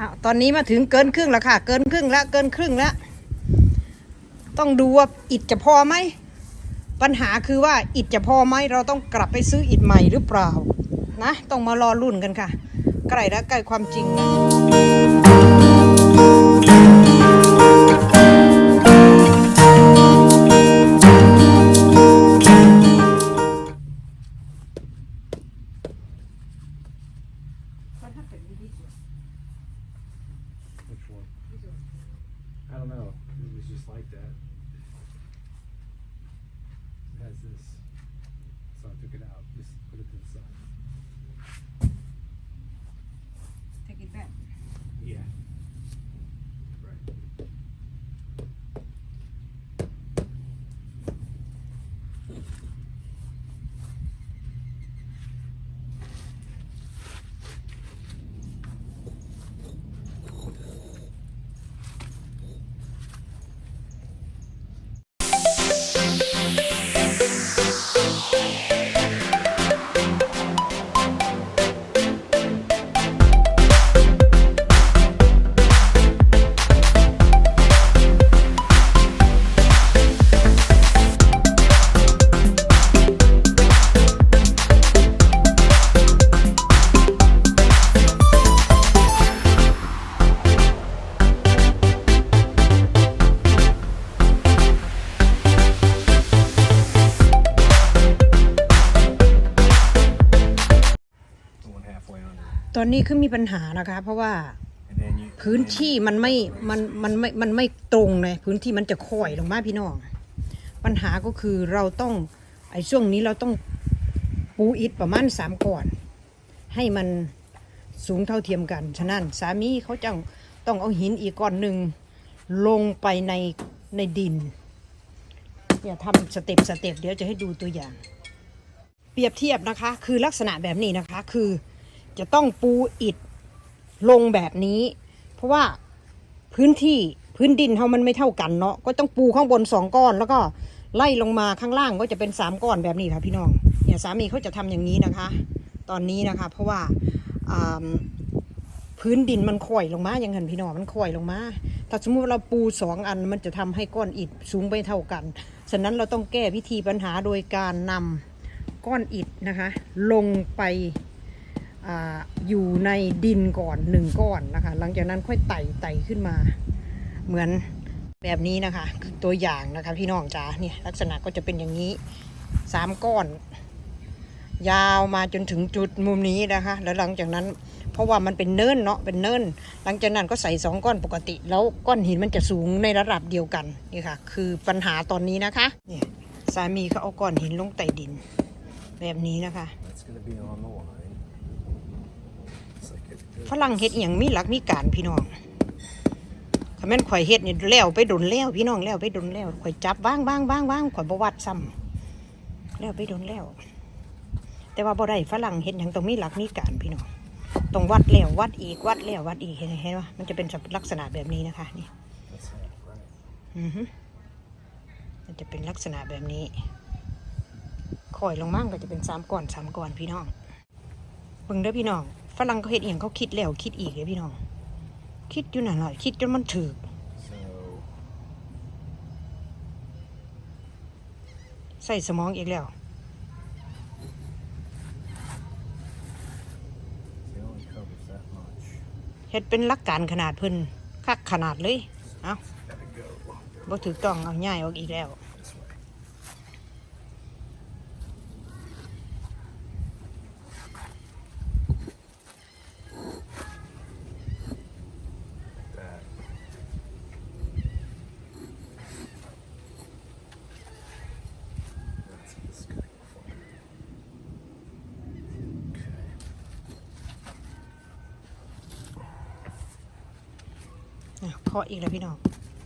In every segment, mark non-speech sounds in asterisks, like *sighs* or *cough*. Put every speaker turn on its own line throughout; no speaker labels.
อ้าวตอนนี้มาถึงเกินครึ่งแล้วค่ะ เกินครึ่งแล้วเกินครึ่งแล้วต้องดูว่าอิฐจะพอไหมปัญหาคือว่าอิฐจะพอไหมเราต้องกลับไปซื้ออิฐใหม่หรือเปล่า นะ ต้องมารอรุ่นกันค่ะ ใกล้แล้วใกล้ความจริงนะ
Which one? I don't know. It was just like that. It has this. So I took it out. Just put it to the side.
ตอนนี้คือมีปัญหานะคะ เพราะว่าพื้นที่มันไม่ มัน มันไม่ มันไม่ตรงเลย พื้นที่มันจะค่อยลงมาพี่น้อง ปัญหาก็คือเราต้อง ไอ้ช่วงนี้เราต้องปูอิฐประมาณสามก่อน ให้มันสูงเท่าเทียมกัน ฉะนั้นสามีเขาจะต้องเอาหินอีกก้อนหนึ่งลงไปในในดิน เนี่ยทำสเต็ปสเต็ปเดี๋ยวจะให้ดูตัวอย่าง เปรียบเทียบนะคะ คือลักษณะแบบนี้นะคะ คือ จะต้องปูอิฐลงแบบนี้ เพราะว่าพื้นที่พื้นดินเขามันไม่เท่ากันเนาะก็ต้องปูข้างบนสองก้อน แล้วก็ไล่ลงมาข้างล่างก็จะเป็นสามก้อนแบบนี้ค่ะพี่น้องเนี่ยสามีเขาจะทำอย่างนี้นะคะ ตอนนี้นะคะ เพราะว่าพื้นดินมันค่อยลงมาอย่างนั้นพี่น้องมันค่อยลงมา ถ้าสมมติเราปูสองอันมันจะทำให้ก้อนอิฐสูงไม่เท่ากัน ฉะนั้นเราต้องแก้วิธีปัญหาโดยการนำก้อนอิฐนะคะ ลงไป ออยู่ในดินก่อนหนึ่งก้อนนะคะ หลังจากนั้นค่อยไต่ไต่ขึ้นมา เหมือนแบบนี้นะคะคือตัวอย่างนะคะพี่น้องจ๋าเนี่ยลักษณะก็จะเป็นอย่างนี้สามก้อน ยาวมาจนถึงจุดมุมนี้นะคะ แล้วหลังจากนั้น เพราะว่ามันเป็นเนินเนาะเป็นเนินหลังจากนั้นก็ใส่สองก้อนปกติ แล้วก้อนหินมันจะสูงในระดับเดียวกันนี่ค่ะ คือปัญหาตอนนี้นะคะเนี่ยสามีเขาเอาก้อนหินลงใต้ดิน แบบนี้นะคะ
That's gonna be on the line. It's like it.
ฝรั่งเฮ็ดอย่างมีหลักมีการพี่น้องถ้าแม่นข่อยเฮ็ดนี่แล้วไปดนแล้วพี่น้องแล้วไปดนแล้วข่อยจับว่างว่างว่างว่างข่อยบวัดซ้ำแล้วไปดนแล้ว แต่ว่าบ่ได้ฝรั่งเฮ็ดหยังต้องมีหลักมีการพี่น้องต้องวัดแล้ววัดอีกวัดแล้ววัดอีกเห็นไหมเห็นว่ามันจะเป็นลักษณะแบบนี้นะคะนี่อือฮึมันจะเป็นลักษณะแบบนี้ข่อยลงมั่งก็จะเป็นสามก้อนสามก้อนพี่น้องเบิ่งเด้อพี่น้อง ฝรั่งเขาเฮ็ดอหย่างเขาคิดแล้วคิดอีกเลยพี่น้อง คิดอยู่นั่นแหละคิดจนมันถึก
So
ใส่สมองอีกแล้ว
it only covers that much.
เฮ็ดเป็นหลักการขนาดเพิ่นคักขนาดเลย เอา
Gotta go
บ่ถูกต้องเอาง่ายออกอีกแล้ว
this way. Like that. That's this gotta go for. Okay.
อะ เคาะอีกแล้วพี่น้อง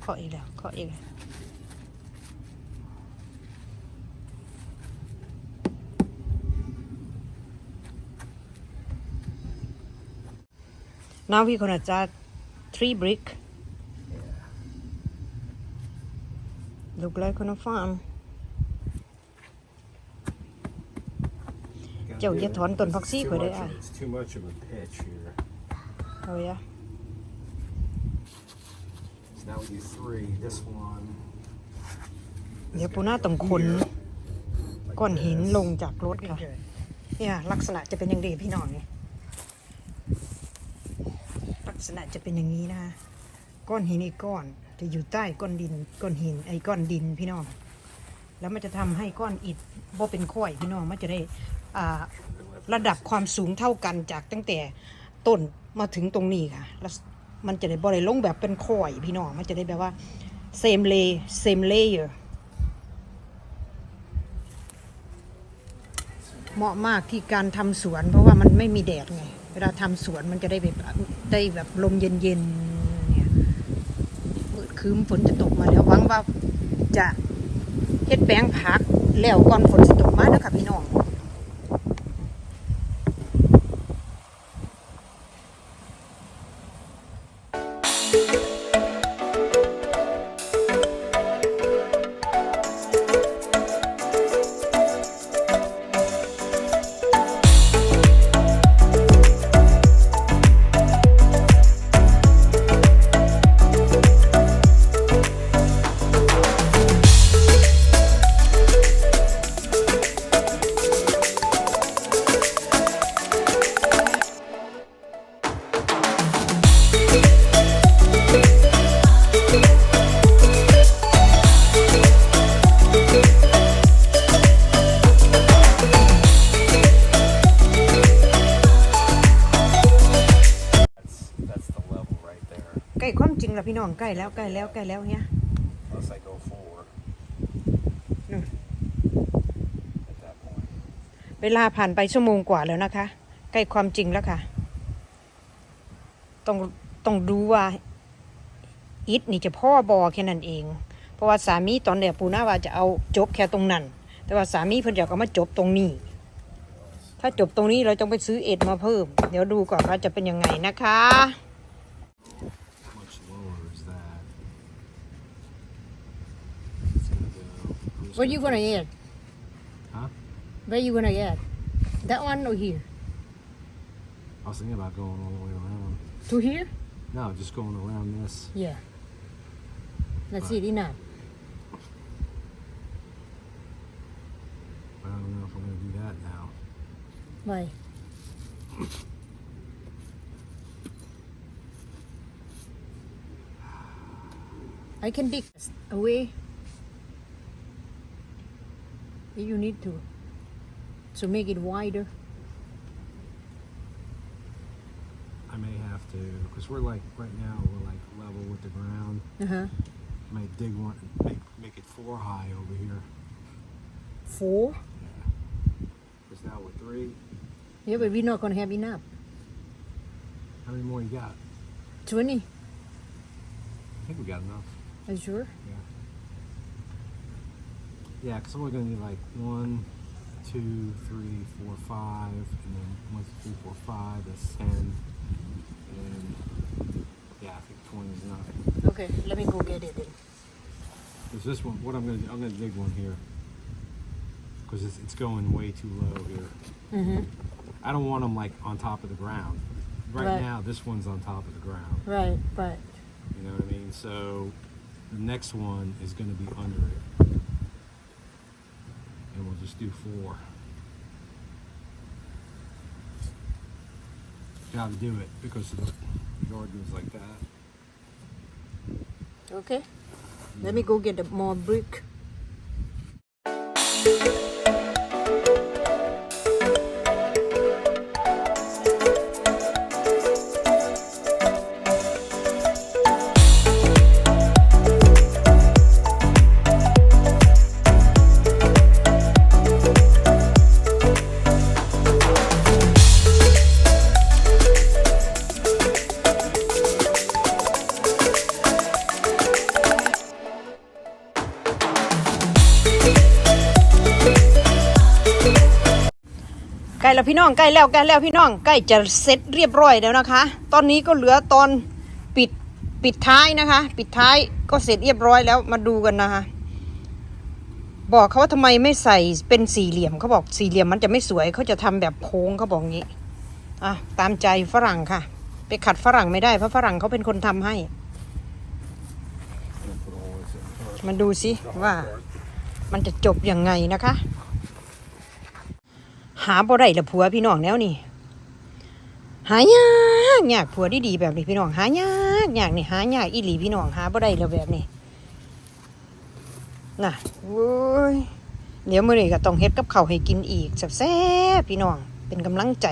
เคาะอีกแล้วเคาะอีกแล้ว Now we're gonna start three brick. Look like on a farm.
Gotta
Joe,
do
you
it.
thorn tuần
This
phóc
is
xí
too
của đấy
much
à?
of- It's too much of a pitch here.
Oh yeah.
So that would be three. This one.
เดี๋ยวปูน่าต้องขนก้อนหินลงจากรถค่ะ เนี่ยลักษณะจะเป็นอย่างดีพี่น้องนี่ลักษณะจะเป็นอย่างนี้นะคะก้อนหินอีกก้อนจะอยู่ใต้ก้อนดินก้อนหินไอ้ก้อนดินพี่น้อง แล้วมันจะทำให้ก้อนอิฐบ่เป็นข้อยพี่น้องมันจะได้อ่าระดับความสูงเท่ากันจากตั้งแต่ต้นมาถึงตรงนี้ค่ะแล้ว มันจะได้บ่ได้ลงแบบเป็นข้อยพี่น้อง มันจะได้แบบว่า same lay same layer เหมาะมากที่การทำสวน เพราะว่ามันไม่มีแดดไง เวลาทำสวนมันจะได้แบบได้แบบลมเย็นๆเนี่ยมืดคืมฝนจะตกมาแล้วหวังว่าจะเฮ็ดแปลงผักแล้วก่อนฝนจะตกมานะคะพี่น้อง ใกล้ความจริงแล้วพี่น้องใกล้แล้วใกล้แล้วใกล้แล้วเนี่ย
Unless I go forward.
No.
At that point.
เวลาผ่านไปชั่วโมงกว่าแล้วนะคะ ใกล้ความจริงแล้วค่ะ ต้องต้องดูว่าอิฐนี่จะพ่อบอแค่นั้นเอง เพราะว่าสามีตอนเดียปูน่าว่าจะเอาจบแค่ตรงนั้น แต่ว่าสามีเพิ่นอยากเอามาจบตรงนี้ ถ้าจบตรงนี้เราต้องไปซื้อเอ็ดมาเพิ่ม เดี๋ยวดูก่อนว่าจะเป็นยังไงนะคะ
Just
Where you
gonna-
add
Huh?
Where you gonna add That one or here?
I was thinking about going all the way around.
To here?
No, just going around this.
Yeah. That's it enough
But I don't know if I'm gonna do that now.
Why? *sighs* I can dig this away if you need to to make it wider
I may have to, because we're like, right now, we're like level with the ground.
uh-huh
I may dig one, make, make it four high over here.
four
Because now we're three.
yeah but we're not gonna have enough
How many more you got?
20
I think we got enough.
are you sure
Yeah, because we're gonna need like one, two, three, four, five, and then one, two, three, four, five. That's ten. And yeah, I think twenty is enough.
okay let me go get it then
Because this one, what I'm gonna do, I'm gonna dig one here. Because it's, it's going way too low here.
mm-hmm
I don't want them like on top of the ground. Right,
Right.
now, this one's on top of the ground.
right right
You know what I mean? So the next one is going to be under it. Just do four. Gotta do it because the garden is like that.
okay let me go get more brick ใกล้แล้วพี่น้องใกล้แล้วใกล้แล้วพี่น้องใกล้จะเสร็จเรียบร้อยแล้วนะคะ ตอนนี้ก็เหลือตอนปิดปิดท้ายนะคะ ปิดท้ายก็เสร็จเรียบร้อยแล้วมาดูกันนะคะ บอกเขาว่าทำไมไม่ใส่เป็นสี่เหลี่ยมเขาบอกสี่เหลี่ยมมันจะไม่สวยเขาจะทำแบบโค้งเขาบอกงี้อะตามใจฝรั่งค่ะ ไปขัดฝรั่งไม่ได้เพราะฝรั่งเขาเป็นคนทำให้ มาดูสิว่ามันจะจบยังไงนะคะ หาบ่ได้ละผัวพี่น้องแล้วนี่หายากยากผัวดีๆแบบนี้พี่น้องหายากยากนี่หายากอีหลีพี่น้องหาบ่ได้แล้วแบบนี้น่ะโอ้ยเดี๋ยวมื้อนี้ก็ต้องเฮ็ดกับเขาให้กินอีกแซ่บๆพี่น้องเป็นกำลังใจ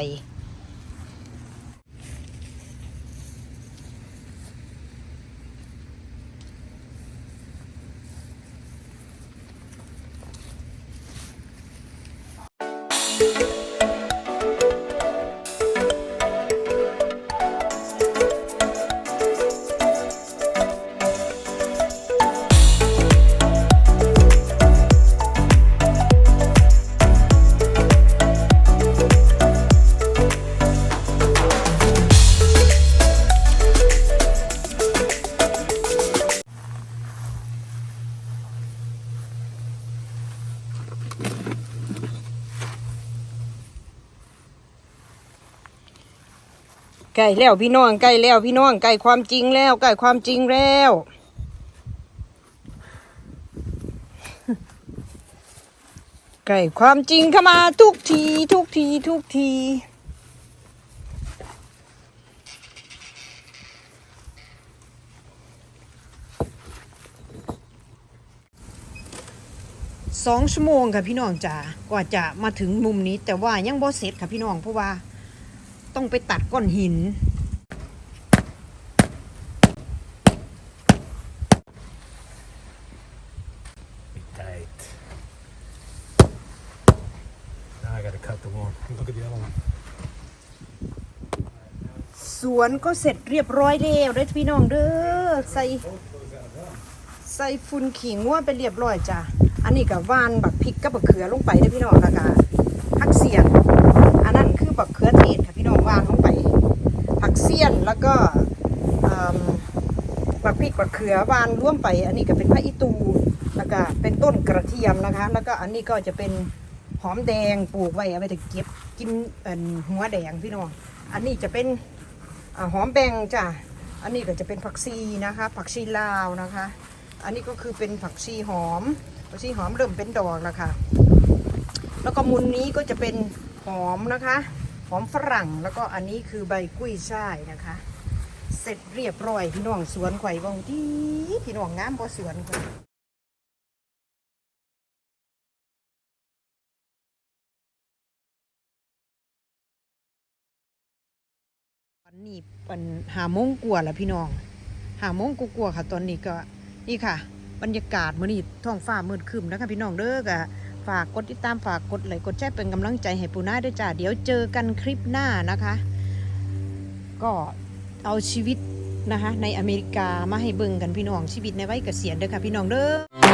ล้แล้วพี่น้องใกล้แล้วพี่น้องใกล้ความจริงแล้วใกล้ความจริงแล้วใกล้ความจริงเข้ามาทุกทีทุกทีทุกทีสองชั่วโมงค่ะพี่น้องจ๋ากว่าจะมาถึงมุมนี้ แต่ว่ายังบ่เสร็จค่ะพี่น้องเพราะว่า ต้องไปตัดก้อนหิน
Tight. Now I gotta cut the one. Look at the other one.
สวนก็เสร็จเรียบร้อยแล้วเด้อพี่น้องเด้อใส่ใส่ฝุ่นขิงว่าไปเรียบร้อยจ้ะ อันนี้กับวานบักพริกกับบักเขือลงไปเด้อพี่น้องแล้วก็ผักเสียน อันนั้นคือบักเขือเทศค่ะพี่น้องวานลงไป ผักเสียน แล้วก็บักพริกบักเขือวานร่วมไป อันนี้ก็เป็นพระอิตูแล้วก็เป็นต้นกระเทียมนะคะ แล้วก็อันนี้ก็จะเป็นหอมแดงปลูกไว้เอาไปถึงเก็บกินหัวแดงพี่น้องอันนี้จะเป็นอหอมแบงจ้ะอันนี้ก็จะเป็นผักชีนะคะ ผักชีลาวนะคะ อันนี้ก็คือเป็นผักชีหอมผักชีหอมเริ่มเป็นดอกแล้วค่ะ แล้วก็มุนนี้ก็จะเป็นหอมนะคะ หอมฝรั่งแล้วก็อันนี้คือใบกุ้ยช่ายนะคะ เสร็จเรียบร้อยพี่น้องสวนไข่บองที่พี่น้องงามพอสวนข่อยวันนี้เป็นหาโมงกว่าแล้วพี่น้องหาโมงกว่าๆค่ะ ตอนนี้ก็นี่ค่ะ บรรยากาศมื้อนี้ท้องฟ้ามืดครึ้มนะคะพี่น้องเด้อกะ ฝากกดติดตามฝากกดไลค์กดแชร์เป็นกำลังใจให้ปูน่าด้วยจ้าเดี๋ยวเจอกันคลิปหน้านะคะ ก็เอาชีวิตนะคะ ในอเมริกามาให้เบิ่งกันพี่น้องชีวิตในวัยเกษียณเด้อค่ะพี่น้องเด้อ